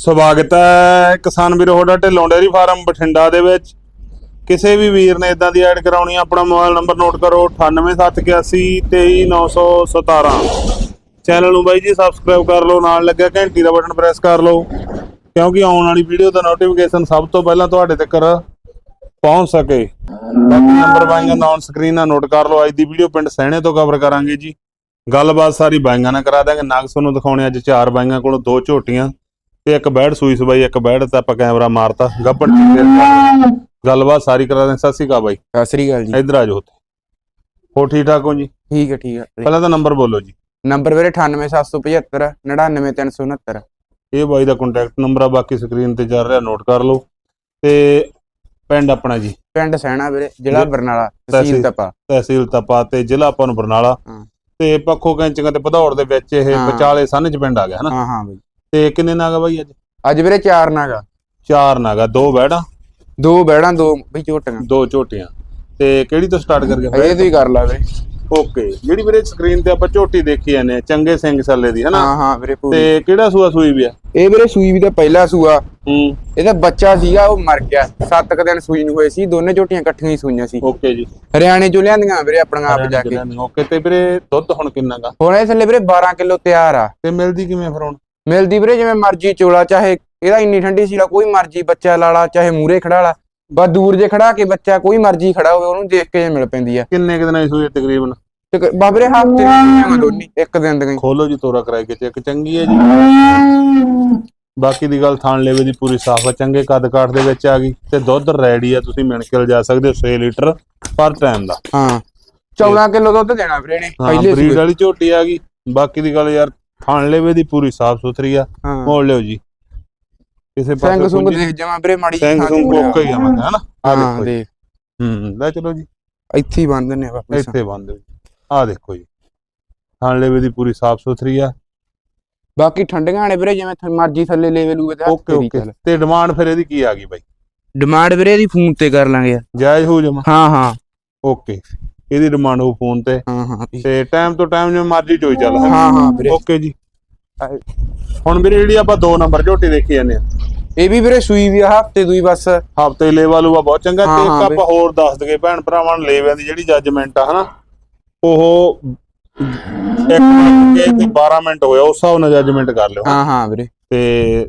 ਸਵਾਗਤ ਹੈ ਕਿਸਾਨ ਵੀਰੋ ਤੁਹਾਡਾ ਢਿੱਲੋਂ ਡੇਅਰੀ ਫਾਰਮ ਬਠਿੰਡਾ ਦੇ ਵਿੱਚ। ਕਿਸੇ ਵੀ ਵੀਰ ਨੇ ਇਦਾਂ ਦੀ ਐਡ ਕਰਾਉਣੀ ਆ, ਆਪਣਾ ਮੋਬਾਈਲ ਨੰਬਰ ਨੋਟ ਕਰੋ 9871823917 ਚੈਨਲ ਨੂੰ ਬਾਈ ਜੀ ਸਬਸਕ੍ਰਾਈਬ ਕਰ ਲਓ ਨਾਲ ਲੱਗਿਆ ਘੰਟੀ ਦਾ ਬਟਨ ਪ੍ਰੈਸ ਕਰ ਲਓ ਕਿਉਂਕਿ ਆਉਣ ਵਾਲੀ ਵੀਡੀਓ ਦਾ ਨੋਟੀਫਿਕੇਸ਼ਨ ਸਭ ਤੋਂ ਪਹਿਲਾਂ ਤੁਹਾਡੇ ਤੱਕ ਪਹੁੰਚ ਸਕੇ। ਬਾਕੀ ਨੰਬਰ ਬਾਈਆਂ ਦਾ ਔਨ ਸਕਰੀਨ ਨਾਲ ਨੋਟ ਕਰ ਲਓ ਅੱਜ ਦੀ ਵੀਡੀਓ ਪਿੰਡ ਸਹਿਣੇ ਤੋਂ ਕਵਰ ਕਰਾਂਗੇ ਜੀ। ਗੱਲਬਾਤ ਸਾਰੀ ਬਾਈਆਂ ਨਾਲ ਕਰਾ ਦਾਂਗੇ ਨਗਸ ਨੂੰ ਦਿਖਾਉਣੇ ਅੱਜ ਚਾਰ ਬਾਈਆਂ ਕੋਲੋਂ ਦੋ ਝੋਟੀਆਂ। ਤੇ ਇੱਕ ਬੈੜ ਸੂਈ ਸਬਾਈ ਇੱਕ ਬੈੜ ਤੇ ਆਪਾਂ ਕੈਮਰਾ ਮਾਰਤਾ ਗੱਪੜ ਚ ਫੇਰ ਕਰ- ਗੱਲਬਾਤ ਸਾਰੀ ਕਰਾ ਦਾਂਗੇ ਸਤਿ ਸ਼੍ਰੀ ਅਕਾਲ ਬਾਈ। ਸਤਿ ਸ੍ਰੀ ਅਕਾਲ ਜੀ। ਇੱਧਰ ਆ ਜਾਓ ਉੱਥੇ। ਹੋ ਠੀਕ ਠਾਕ ਹੋ ਜੀ? ਠੀਕ ਹੈ ਠੀਕ ਹੈ। ਪਹਿਲਾਂ ਤਾਂ ਨੰਬਰ ਬੋਲੋ ਜੀ। ਨੰਬਰ ਵੀਰੇ 98775 99369 ਇਹ ਬਾਈ ਦਾ ਕੰਟੈਕਟ ਨੰਬਰ ਆ ਬਾਕੀ ਸਕਰੀਨ ਤੇ ਚੱਲ ਰਿਹਾ ਨੋਟ ਕਰ ਲਓ। ਤੇ ਪਿੰਡ ਆਪਣਾ ਜੀ। ਪਿੰਡ ਸੈਣਾ ਵੀਰੇ ਜ਼ਿਲ੍ਹਾ ਜੀ। ਬਰਨਾਲਾ ਤਹਿਸੀਲ। ਤਹਿਸੀਲ ਤਪਾ। ਤਹਿਸੀਲ ਤਪਾ ਤੇ ਜ਼ਿਲ੍ਹਾ ਆਪਾਂ ਨੂੰ ਬਰਨਾਲਾ। ਹਾਂ। ਤੇ ਪੱਖੋ ਕੈਂਚੀਆਂ ਤੇ ਭਦੌੜ ਦੇ ਵਿੱਚ ਇਹ ਹਾਂ। ਵਿਚਾਲੇ ਸੰਨ ਚ ਪਿੰਡ ਆ ਗਿਆ ਹਨਾ? ਹਾਂ ਹਾਂ ਬਈ। ਤੇ ਕਿੰਨੇ ਨਾਗਾ ਬਾਈ ਅੱਜ? ਅੱਜ ਵੀਰੇ ਚਾਰ ਨਾਗਾ। ਚਾਰ ਨਾਗਾ ਦੋ ਬੈੜਾਂ? ਦੋ ਬੈੜਾਂ ਦੋ ਬਈ ਝੋਟੀਆਂ। ਦੋ ਝੋਟੀਆਂ। ਤੇ ਕਿਹੜੀ ਤੋਂ ਸਟਾਰਟ ਕਰ ਗਿਆ ਇਹ ਤੋਂ ਹੀ ਕਰ ਲਾ ਵੀਰੇ। ਓਕੇ ਜਿਹੜੀ ਵੀਰੇ ਸਕਰੀਨ ਤੇ ਆਪਾਂ ਝੋਟੀ ਦੇਖੀ ਜਾਂਦੇ ਆ ਚੰਗੇ ਸਿੰਘ ਸੱਲੇ ਦੀ ਹਨਾ? ਹਾਂ ਹਾਂ ਵੀਰੇ ਪੂਰੀ। ਤੇ ਕਿਹੜਾ ਸੂਆ ਸੂਈ ਵੀ ਆ ਇਹ ਵੀਰੇ ਸੂਈ ਵੀ ਤਾਂ ਪਹਿਲਾ ਸੂਆ। ਹੂੰ। ਇਹਦਾ ਬੱਚਾ ਸੀਗਾ ਉਹ ਮਰ ਗਿਆ। ਸੱਤ ਕੁ ਦਿਨ ਸੂਈ ਨੂੰ ਹੋਏ ਸੀ ਦੋਨੇ ਝੋਟੀਆਂ ਇਕੱਠੀਆਂ ਹੀ ਸੂਈਆਂ ਸੀ। ਓਕੇ ਜੀ। ਹਰਿਆਣੇ ਚੋਂ ਲਿਆਂਦੀਆਂ ਵੀਰੇ ਆਪਣੀਆਂ ਆਪ ਜਾ ਕੇ। ਓਕੇ ਤੇ ਵੀਰੇ ਦੁੱਧ ਹੁਣ ਕਿੰਨਾ ਗਾ? ਹੁਣ ਇਹ ਥੱਲੇ ਵੀਰੇ 12 ਕਿਲੋ ਤਿਆਰ ਆ। ਤੇ ਮਿਲਦੀ ਕਿਵੇਂ ਫਿਰ ਹੁਣ? ਮਿਲਦੀ ਵੀਰੇ ਜਿਵੇਂ ਮਰਜ਼ੀ ਚੋਲਾ ਚਾਹੇ ਇਹਦਾ ਇੰਨੀ ਠੰਡੀ ਸੀ ਕੋਈ ਮਰਜ਼ੀ ਬੱਚਾ ਲਾਲਾ ਚਾਹੇ ਮੂਰੇ ਖੜਾ ਲਾ ਬਸ ਦੂਰ ਜੇ ਖੜਾ ਕੇ ਬੱਚਾ ਕੋਈ ਮਰਜ਼ੀ ਖੜਾ ਹੋਵੇ ਉਹਨੂੰ ਦੇਖ ਕੇ ਮਿਲ ਪੈਂਦੀ ਆ ਕਿੰਨੇ ਕੁ ਦਿਨਾਂ ਦੀ ਸੂਈ ਆ ਤਕਰੀਬਨ ਤੇ ਵੀਰੇ ਹਫ਼ਤੇ ਦੀਆਂ ਦੋਨੀ ਇੱਕ ਦਿਨ ਦੀਆਂ। ਖੋਲੋ ਜੀ ਤੋਰਾ ਕਰਾਏ ਕੇ ਚੈੱਕ ਚੰਗੀ ਹੈ ਜੀ ਬਾਕੀ ਦੀ ਗੱਲ ਥਾਣ ਲੈਵੇ ਦੀ ਪੂਰੀ ਸਾਫ਼ ਆ ਚੰਗੇ ਕੱਦ ਕਾਠ ਦੇ ਵਿੱਚ ਆ ਗਈ ਤੇ ਦੁੱਧ ਰੈਡੀ ਆ ਤੁਸੀਂ ਮਿਣ ਕੇ ਲਿਜਾ ਸਕਦੇ ਹੋ 6 ਲੀਟਰ ਪਰ ਟਾਈਮ ਦਾ ਹਾਂ 14 ਕਿਲੋ ਦੁੱਧ ਦੇਣਾ ਵੀਰੇ ਨੇ ਪਹਿਲੇ ਬਰੀਡ। ਵਾਲੀ ਝੋਟੀ ਆ ਗਈ ਬਾਕੀ ਦੀ ਗੱਲ ਯਾਰ ਥਾਣ ਲੈਵੇ ਦੀ ਪੂਰੀ ਸਾਫ਼ ਸੁਥਰੀ ਆ ਹਾਂ। ਮੋੜ ਲਿਓ ਜੀ। ਕਿਸੇ ਸਿੰਘ ਪਾਸੇ ਸੁੰਗ ਦੇਖ ਜਾਵਾਂ ਵੀਰੇ ਮਾੜੀ ਜਿਹੀ ਸਿੰਘ ਥਾਂ ਸੁੰਗ ਤੇ ਕੋਕਾ ਹੀ ਆਵਾਂਗਾ ਹਨਾ? ਆ ਹਾਂ ਦੇਖੋ ਜੀ। ਦੇਖ। ਹੂੰ ਲੈ ਚਲੋ ਜੀ। ਇੱਥੇ ਹੀ ਬੰਨ ਦਿੰਨੇ ਆ ਵਾਪਸ। ਇੱਥੇ ਬੰਦ ਆ ਦੇਖੋ ਜੀ। ਥਾਣ ਲੈਵੇ ਦੀ ਪੂਰੀ ਸਾਫ਼ ਸੁਥਰੀ ਆ। ਬਾਕੀ ਠੰਡੀਆਂ ਨੇ ਵੀਰੇ ਜਿਵੇਂ ਥ- ਮਰਜ਼ੀ ਥੱਲੇ ਲੈਵਲ ਹੋਵੇ ਤੇ ਓਕੇ ਓਕੇ। ਤੇ ਡਿਮਾਂਡ ਫਿਰ ਇਹਦੀ ਕੀ ਆ ਗਈ ਬਾਈ? ਡਿਮਾਂਡ ਵੀਰੇ ਦੀ ਫੋਨ ਤੇ ਕਰ ਲਾਂਗੇ ਜਾਇਜ਼ ਹੋ ਜਮਾ ਹਾਂ ਹਾਂ। ਓਕੇ। ਇਹਦੀ ਡਿਮਾਂਡ ਹੋ ਫੋਨ ਤੇ। ਹਾਂ ਹਾਂ ਤੇ ਟਾਈਮ ਤੋਂ ਟਾਈਮ ਜਿਵੇਂ ਮਰਜ਼ੀ ਚੋਈ ਚੱਲ। ਹਾਂ ਹਾਂ ਵੀਰੇ। ਓਕੇ ਜੀ। ਹੁਣ ਵੀਰੇ ਜਿਹੜੀ ਆਪਾਂ ਦੋ ਨੰਬਰ ਝੋਟੀ ਦੇਖੀ ਜਾਂਦੇ ਆ ਇਹ ਵੀ ਵੀਰੇ ਸੂਈ ਵੀ ਹਫ਼ਤੇ ਦੂਈ ਬਸ। ਹਫ਼ਤੇ ਲੇਵਾ ਲੂਆ ਬਹੁਤ ਚੰਗਾ। ਤੇ ਇੱਕ ਆਪਾਂ ਹੋਰ ਦੱਸ ਦਗੇ ਭੈਣ ਭਰਾਵਾਂ ਨੂੰ ਲੇਵਿਆਂ ਦੀ ਜਿਹੜੀ ਜੱਜਮੈਂਟ ਆ ਹਨਾ? ਉਹ 1 ਮਿੰਟ ਤੇ 12 ਮਿੰਟ ਹੋਇਆ ਉਸ ਹਿਸਾਬ ਨਾਲ ਜੱਜਮੈਂਟ ਕਰ ਲਿਓ। ਹਾਂ ਹਾਂ ਵੀਰੇ। ਤੇ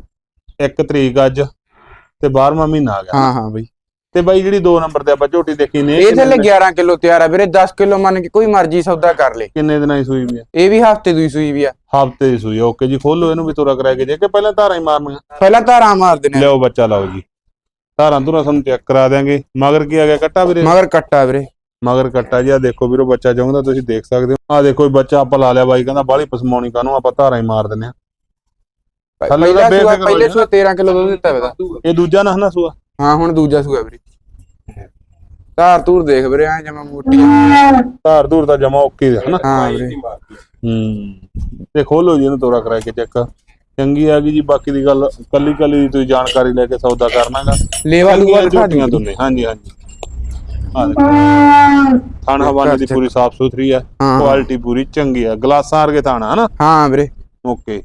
1 ਤਰੀਕ ਅੱਜ ਤੇ 12ਵਾਂ ਮਹੀਨਾ ਆ ਗਿਆ। ਹਾਂ ਹਾਂ ਬਈ। ਤੇ ਬਾਈ ਜਿਹੜੀ ਦੋ ਨੰਬਰ ਤੇ ਆਪਾਂ ਝੋਟੀ ਦੇਖੀ ਨੇ ਇਹ ਥੱਲੇ 11 ਕਿਲੋ ਤਿਆਰ ਆ ਵੀਰੇ 10 ਕਿਲੋ ਮੰਨ ਕੇ ਕੋਈ ਮਰਜ਼ੀ ਸੌਦਾ ਕਰ ਲੇ। ਕਿੰਨੇ ਦਿਨਾਂ ਦੀ ਸੂਈ ਵੀ ਆ? ਇਹ ਵੀ ਹਫ਼ਤੇ ਦੂਈ ਸੂਈ ਵੀ ਆ। ਹਫ਼ਤੇ ਦੀ ਸੂਈ ਓਕੇ ਜੀ ਖੋਲੋ ਇਹਨੂੰ ਵੀ ਤੋਰਾ ਕਰਾ ਕੇ ਜੇ ਕਿ ਪਹਿਲਾਂ ਧਾਰਾਂ ਹੀ ਮਾਰਨੀਆਂ। ਪਹਿਲਾਂ ਧਾਰਾਂ ਮਾਰ ਆ। ਲਿਓ ਬੱਚਾ ਲਾਓ ਜੀ। ਧਾਰਾਂ ਧੁਰਾਂ ਤੁਹਾਨੂੰ ਚੈੱਕ ਕਰਾ ਦਿਆਂਗੇ। ਮਗਰ ਕੀ ਆ ਗਿਆ ਕੱਟਾ ਵੀਰੇ? ਮਗਰ ਕੱਟਾ ਵੀਰੇ। ਮਗਰ ਕੱਟਾ ਜੀ ਆ ਦੇਖੋ ਵੀਰੋ ਬੱਚਾ ਚਾਹੁੰਦਾ ਤੁਸੀਂ ਦੇਖ ਸਕਦੇ ਹੋ। ਆ ਦੇਖੋ ਜੀ ਬੱਚਾ ਆਪਾਂ ਲਾ ਲਿਆ ਬਾਈ ਕਹਿੰਦਾ ਬਾਹਲੀ ਪਸਮਾਉਣੀ ਕਾਨੂੰ ਆਪਾਂ ਧਾਰਾਂ ਹੀ ਮਾਰ ਦਿੰਨੇ ਆ ਪਹਿਲਾ ਸੂਆ ਬੇਫਿਕਰ ਹੋ ਪਹਿਲੇ ਜਾਣਾ। ਸੂਆ 13 ਕਿਲੋ ਦੁੱਧ ਦਿੱਤਾ ਵੇਦਾ ਇਹ ਦੂਜਾ ਨਾ ਹਨਾ ਸੂਆ? ਹਾਂ ਹੁਣ ਦੂਜਾ ਸੂਆ ਵੀਰੇ। ਧਾਰ ਧੂਰ ਦੇਖ ਵੀਰੇ ਐ ਜਮਾ ਮੋਟੀ। ਧਾਰ ਧੂਰ ਤਾਂ ਜਮਾ ਓਕੇ ਦੇ ਹਨਾ? ਹਾਂ ਵੀਰੇ। ਹੂੰ। ਤੇ ਖੋਲੋ ਜੀ ਇਹਨੂੰ ਤੋਰਾ ਕਰਾ ਕੇ ਚੈੱਕ। ਚੰਗੀ ਆ ਗਈ ਜੀ ਬਾਕੀ ਦੀ ਗੱਲ ਕੱਲੀ ਕੱਲੀ ਦੀ ਤੁਸੀਂ ਜਾਣਕਾਰੀ ਲੈ ਕੇ ਸੌਦਾ ਕਰਨਾਗਾ ਲੇਵਾ ਲੂਆ ਝੋਟੀਆਂ ਦੋਨੇ। ਹਾਂਜੀ ਹਾਂਜੀ। ਥਾਣ ਹਵਾਨੇ ਦੀ ਪੂਰੀ ਸਾਫ਼ ਸੁਥਰੀ ਆ। ਕੁਆਲਿਟੀ ਪੂਰੀ ਚੰਗੀ ਆ। ਗਲਾਸਾਂ ਵਰਗੇ ਥਾਣਾ ਹਨਾ? ਹਾਂ ਵੀਰੇ। ਓਕੇ।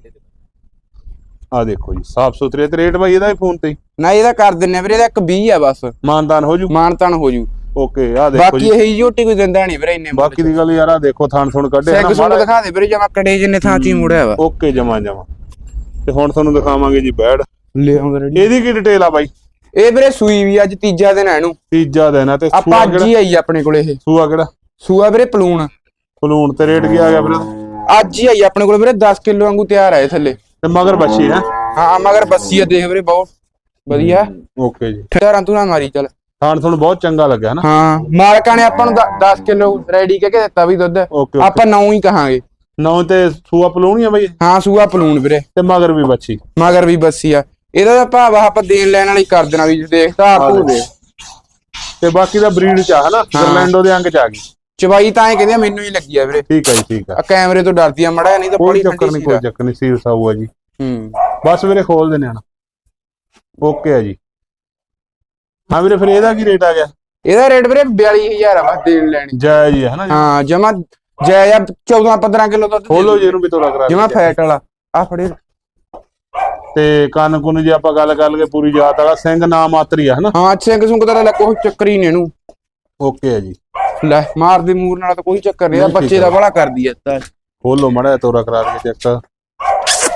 ਆ ਦੇਖੋ ਜੀ ਸਾਫ਼ ਸੁਥਰੇ ਤੇ ਰੇਟ ਬਾਈ ਇਹਦਾ ਵੀ ਫੋਨ ਤੇ। ਨਾ ਇਹਦਾ ਕਰ ਦਿੰਨੇ ਵੀਰੇ ਇਹਦਾ ਇੱਕ 20 ਆ ਬਸ। ਮਾਨਦਾਨ ਹੋ ਜੂ? ਮਾਨਤਨ ਹੋ ਜੂ। ਓਕੇ ਆ ਦੇਖੋ ਬਾਕੀ ਜੀ। ਇਹ ਝੋਟੀ ਕੋਈ ਦਿੰਦਾ ਨਹੀਂ ਵੀਰੇ ਇੰਨੇ ਬਾਕੀ ਦੀ ਗੱਲ ਯਾਰ ਆ ਦੇਖੋ ਥਾਣ ਥੁਣ ਕੱਢੇ ਸੈਗ ਸੁਣ ਦਿਖਾ ਦੇ ਵੀਰੇ ਜਮਾ ਕੜੇ ਜਿੰਨੇ ਥਾਂ ਚ ਮੁੜਿਆ ਵਾ। ਓਕੇ ਜਮਾ ਜਮਾ। ਤੇ ਹੁਣ ਤੁਹਾਨੂੰ ਦਿਖਾਵਾਂਗੇ ਜੀ ਬੈੜ ਲੈ ਆਉਂਦੇ ਰੈਡੀ ਇਹਦੀ ਕੀ ਡਿਟੇਲ ਆ ਬਾਈ? ਇਹ ਵੀਰੇ ਸੂਈ ਵੀ ਅੱਜ ਤੀਜਾ ਦਿਨ ਆ ਇਹਨੂੰ। ਤੀਜਾ ਦਿਨ ਆ ਤੇ ਆਪਾਂ ਸੂਆ ਅੱਜ ਕਿਹੜਾ? ਹੀ ਆਈ ਆਪਣੇ ਕੋਲੇ ਇਹ। ਸੂਆ ਕਿਹੜਾ? ਸੂਆ ਵੀਰੇ ਪਲੂਣ। ਫਲੂਣ ਤੇ ਰੇਟ ਕੀ ਆ ਗਿਆ ਫਿਰ ਅੱਜ ਹੀ ਆਈ ਆਪਣੇ ਕੋਲੇ ਵੀਰੇ 10 ਕਿਲੋ ਵਾਂਗੂ ਤਿਆਰ ਆ ਇਹ ਥੱਲੇ। ਤੇ ਮਗਰ ਬੱਚੀ ਹੈ? ਹਾਂ ਮਗਰ ਬੱਸੀ ਆ ਦੇਖ ਵੀਰੇ ਬਹੁਤ ਵਧੀਆ। ਓਕੇ ਜੀ। ਠਹਿਰਾਂ ਤੂੰ ਨਾ ਮਾਰੀ ਚੱਲ। ਥਾਣ ਤੁਹਾਨੂੰ ਬਹੁਤ ਚੰਗਾ ਲੱਗਿਆ ਹਨਾ ਹਾਂ ਮਾਲਕਾਂ ਨੇ ਆਪਾਂ ਨੂੰ 10 ਕਿਲੋ ਰੈਡੀ ਕਹਿ ਕੇ ਦਿੱਤਾ ਵੀ ਦੁੱਧ। Okay okay. ਆਪਾਂ ਨੌ ਹੀ ਕਹਾਂਗੇ। ਨੌ ਤੇ ਸੂਆ ਪਲੂਣੀ ਆ ਬਾਈ? ਹਾਂ ਸੂਆ ਪਲੂਣ ਵੀਰੇ। ਤੇ ਮਗਰ ਵੀ ਬੱਚੀ। ਮਗਰ ਵੀ ਬੱਸੀ ਆ। ਇਹਦਾ ਤਾਂ ਭਾਵ ਆ ਆਪਾਂ ਦੇਣ ਲੈਣ ਵਾਲੀ ਕਰ ਦੇਣਾ ਵੀ ਦੇਖ ਧਾਰ ਤੂੰ ਦੇ ਤੇ ਬਾਕੀ ਦਾ ਬਰੀਡ ਚ ਆ ਹਨਾ? ਗਰਲੈਂਡੋ ਦੇ ਅੰਗ ਚ ਆ ਗਈ। ਚਵਾਈ ਤਾਂ ਇਹ ਕਹਿੰਦੇ ਆ, ਮੈਨੂੰ ਹੀ ਲੱਗੀ ਆ ਵੀਰੇ। ਠੀਕ ਹੈ ਜੀ ਠੀਕ ਆ। ਆ ਕੈਮਰੇ ਤੋਂ ਡਰਦੀ ਆ ਮੜਾ ਨਹੀਂ ਤਾਂ ਕੋਈ ਬੜੀ ਚੱਕਰ ਨਹੀਂ ਕੋਈ ਚੱਕਰ ਨਹੀਂ ਸੀਰੀਅਸ ਆਊਗਾ ਜੀ। ਹੂੰ। ਬਸ ਵੀਰੇ ਖੋਲ ਦਿੰਦੇ ਹਣਾ। ਓਕੇ ਆ ਜੀ। ਹਾਂ ਵੀਰੇ ਫਿਰ ਇਹਦਾ ਕੀ ਰੇਟ ਆ ਗਿਆ? ਇਹਦਾ ਰੇਟ ਵੀਰੇ 42000 ਆ ਬਸ ਦੇਣ ਲੈਣੀ। ਜਾਇਜ਼ ਹੀ ਹੈ ਹਨਾ ਜੀ? ਹਾਂ ਜਮਾ ਜੈ ਆ 14 15 ਕਿਲੋ ਦੁੱਧ ਖੋਲੋ ਜੀ ਇਹਨੂੰ ਵੀ ਤੋੜਾ ਕਰਾ ਜਮਾ। ਫੈਟ ਵਾਲਾ। ਆ ਫੜੇ। ਤੇ ਕੰਨ ਕੁੰਨ ਜੇ ਆਪਾਂ ਗੱਲ ਕਰ ਲਈਏ ਪੂਰੀ ਜਾਤ ਵਾਲਾ ਸਿੰਘ ਨਾਮ ਮਾਤਰੀ ਆ ਹਨਾ ਹਾਂ ਸਿੰਘ ਸੁੰਗ ਦਾ ਲੈ ਕੋਈ ਚੱਕਰ ਹੀ ਨਹੀਂ ਇਹਨੂੰ। ਓਕੇ ਹੈ ਜੀ। ਲੈ ਮਾਰ ਦੇ ਮੂਰ ਨਾਲ ਤਾਂ ਕੋਈ ਚੱਕਰ ਨਹੀਂ ਠੀਕ ਬੱਚੇ ਦਾ ਆ। ਬੜਾ ਕਰਦੀ ਐ ਤਾਂ। ਖੋਲੋ ਮੜਾ ਤੋਰਾ ਕਰਾ ਕੇ ਚੈੱਕ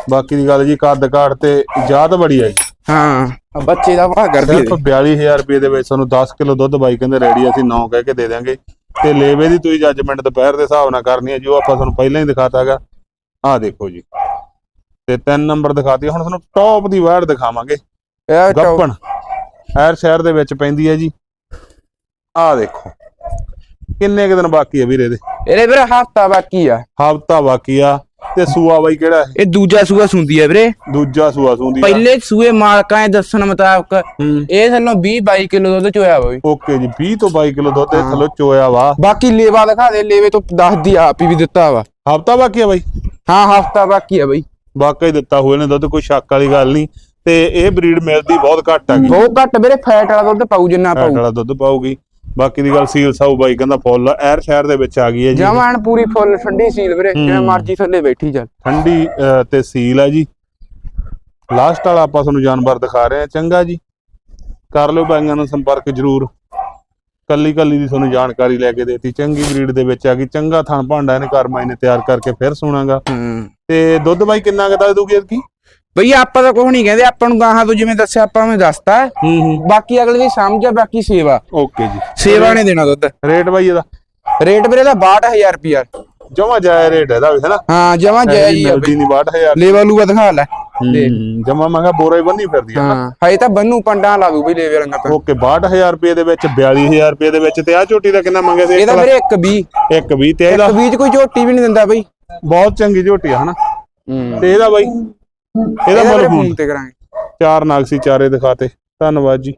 ਬਾਕੀ ਦੀ ਗੱਲ ਜੀ ਕੱਦ ਕਾਠ ਤੇ ਜਾਤ ਬੜੀ ਆ ਜੀ। ਹਾਂ। ਬੱਚੇ ਦਾ ਬੜਾ ਕਰਦੀ ਸਿਰਫ 42000 ਰੁਪਏ ਦੇ ਵਿੱਚ ਤੁਹਾਨੂੰ 10 ਕਿਲੋ ਦੁੱਧ ਬਾਈ ਕਹਿੰਦੇ ਰੈਡੀ ਅਸੀਂ 9 ਕਹਿ ਕੇ ਦੇ ਦਿਆਂਗੇ। ਤੇ ਲੇਵੇ ਦੀ ਤੁਸੀਂ ਜੱਜਮੈਂਟ ਦੁਪਹਿਰ ਦੇ ਹਿਸਾਬ ਨਾਲ ਕਰਨੀ ਹੈ ਜੋ ਆਪਾਂ ਤੁਹਾਨੂੰ ਪਹਿਲਾਂ ਹੀ ਦਿਖਾਤਾਗਾ ਆਹ ਦੇਖੋ ਜੀ। ਤੇ ਤਿੰਨ ਨੰਬਰ ਦਿਖਾਤੀ ਹੁਣ ਤੁਹਾਨੂੰ ਟੌਪ ਦੀ ਵਾੜ ਦਿਖਾਵਾਂਗੇ। ਇਹ ਗੱਪਣ। ਐਰ ਸ਼ਹਿਰ ਦੇ ਵਿੱਚ ਪੈਂਦੀ ਹੈ ਜੀ। ਆਹ ਦੇਖੋ। ਕਿੰਨੇ ਕੁ ਦਿਨ ਬਾਕੀ ਹੈ ਵੀਰੇ ਦੇ ਇਹਦੇ ਵੀਰੇ ਹਫਤਾ ਬਾਕੀ ਆ। ਹਫਤਾ ਬਾਕੀ ਆ। ਤੇ ਸੂਆ ਬਾਈ ਕਿਹੜਾ ਹੈ? ਇਹ ਦੂਜਾ ਸੂਆ ਸੁੰਦੀ ਆ ਵੀਰੇ। ਦੂਜਾ ਸੂਆ ਸੂੰਦੀ ਆ। ਪਹਿਲੇ ਸੂਏ ਮਾਲਕਾਂ ਦੇ ਦੱਸਣ ਮੁਤਾਬਕ ਹੂੰ। ਇਹ ਸਾਨੂੰ 20 22 ਕਿਲੋ ਦੁੱਧ ਚੋਇਆ ਬਈ। ਓਕੇ ਜੀ 20 ਤੋਂ 22 ਕਿਲੋ ਦੁੱਧ ਦੇ ਹਾਂ। ਥੱਲੋਂ ਚੋਇਆ ਵਾ। ਬਾਕੀ ਲੇਵਾ ਦਿਖਾ ਦੇ ਲੇਵੇ ਤੋਂ ਦੱਸਦੀ ਆ ਆਪ ਹੀ ਵੀ ਦਿੱਤਾ ਵਾ। ਹਫਤਾ ਬਾਕੀ ਆ ਬਾਈ? ਹਾਂ ਹਫਤਾ ਬਾਕੀ ਆ ਬਈ। ਵਾਕਈ ਦਿੱਤਾ ਹੋਏ ਨੇ ਦੁੱਧ ਕੋਈ ਸ਼ੱਕ ਵਾਲੀ ਗੱਲ ਨਹੀਂ। ਤੇ ਇਹ ਬਰੀਡ ਮਿਲਦੀ ਬਹੁਤ ਘੱਟ ਹੈਗੀ ਬਹੁਤ ਘੱਟ ਵੀਰੇ ਫੈਟ ਵਾਲਾ ਦੁੱਧ ਪਾਉ ਜਿੰਨਾ ਫੈਟ ਪਾਉ ਵਾਲਾ ਦੁੱਧ ਪਾਊਗੀ। ਬਾਕੀ ਦੀ ਗੱਲ ਸੀਲ ਸਾਊ ਬਾਈ ਕਹਿੰਦਾ ਫੁੱਲ ਐਰ ਸ਼ਹਿਰ ਦੇ ਵਿੱਚ ਆ ਗਈ ਹੈ ਜੀ। ਜਮਾਨ ਪੂਰੀ ਫੁੱਲ ਠੰਡੀ ਸੀਲ ਵੀਰੇ ਜਿਵੇਂ। ਮਰਜ਼ੀ ਥੱਲੇ ਬੈਠੀ ਚੱਲ। ਠੰਡੀ ਤੇ ਸੀਲ ਹੈ ਜੀ। ਲਾਸਟ ਵਾਲਾ ਆਪਾਂ ਤੁਹਾਨੂੰ ਜਾਨਵਰ ਦਿਖਾ ਰਹੇ ਹਾਂ ਚੰਗਾ ਜੀ। ਕਰ ਲਿਓ ਬਾਈਆਂ ਨਾਲ ਸੰਪਰਕ ਜਰੂਰ। ਕੱਲੀ ਕੱਲੀ ਦੀ ਤੁਹਾਨੂੰ ਜਾਣਕਾਰੀ ਲੈ ਕੇ ਦੇਤੀ ਚੰਗੀ ਬਰੀਡ ਦੇ ਵਿੱਚ ਆ ਗਈ। ਚੰਗਾ ਥਣ ਭਾਂਡਾ ਇਹਨੇ ਕਰਮਾ ਇਹਨੇ ਤਿਆਰ ਕਰਕੇ ਫਿਰ ਸੁਣਾਗਾ। ਤੇ ਦੁੱਧ ਬਾਈ ਕਿੰਨਾ ਕੁ ਦੱਸ ਦੂਗੀ ਕੀ ਬਈ ਆਪਾਂ ਤਾਂ ਕੁਝ ਨਹੀਂ ਕਹਿੰਦੇ ਆਪਾਂ ਨੂੰ ਗਾਹਾਂ ਤੋਂ ਜਿਵੇਂ ਦੱਸਿਆ ਆਪਾਂ ਨੂੰ ਦੱਸਤਾ। ਹੂੰ ਹੂੰ। ਬਾਕੀ ਅਗਲੇ ਦੀ ਸਮਝ ਆ ਬਾਕੀ ਸੇਵਾ। ਓਕੇ ਜੀ। ਸੇਵਾ ਨੇ ਦੇਣਾ ਦੁੱਧ। ਰੇਟ ਬਾਈ ਇਹਦਾ? ਰੇਟ ਵੀਰੇ ਦਾ 62000 ਰੁਪਿਆ ਜਮਾ ਜਾਇ ਰੇਟ ਇਹਦਾ ਵੀ ਹੈ ਨਾ ਹਾਂ ਜਮਾ ਜੈ ਜੀ ਆ ਮਿਲਦੀ ਨਹੀਂ 62000 ਲੇਵਾ ਲੂਗਾ ਦਿਖਾ ਲੈ। ਜਮਾ ਮੰਗਾ ਬੋਰਾ ਹੀ ਬੰਨੀ ਫਿਰਦੀ ਆ ਹਾਂ ਤਾਂ ਬੰਨੂ ਪੰਡਾਂ ਲਾ ਦੂ ਬਈ ਲੇਵੇ ਰੰਗਾ ਤਾਂ। ਓਕੇ 62000 ਰੁਪਏ ਦੇ ਵਿੱਚ 42000 ਰੁਪਏ ਦੇ ਵਿੱਚ ਤੇ ਆ ਝੋਟੀ ਦਾ ਕਿੰਨਾ ਮੰਗਿਆ ਸੀ? ਇਹਦਾ ਵੀਰੇ 120 ਇੱਕ 20 ਤੇ ਇਹਦਾ? 120 ਚ ਕੋਈ ਝੋਟੀ ਵੀ ਨਹੀਂ ਦਿੰਦਾ ਬਈ। ਬਹੁਤ ਚੰਗੀ ਝੋਟੀ ਆ ਹਨਾ? ਹੂੰ। ਤੇ ਇਹਦਾ ਬਾਈ? ਇਹਦਾ ਮੁੱਲ ਫੋਨ ਤੇ ਕਰਾਂਗੇ। ਚਾਰ ਨਾਗਸੀ ਚਾਰੇ ਦਿਖਾਤੇ ਧੰਨਵਾਦ ਜੀ।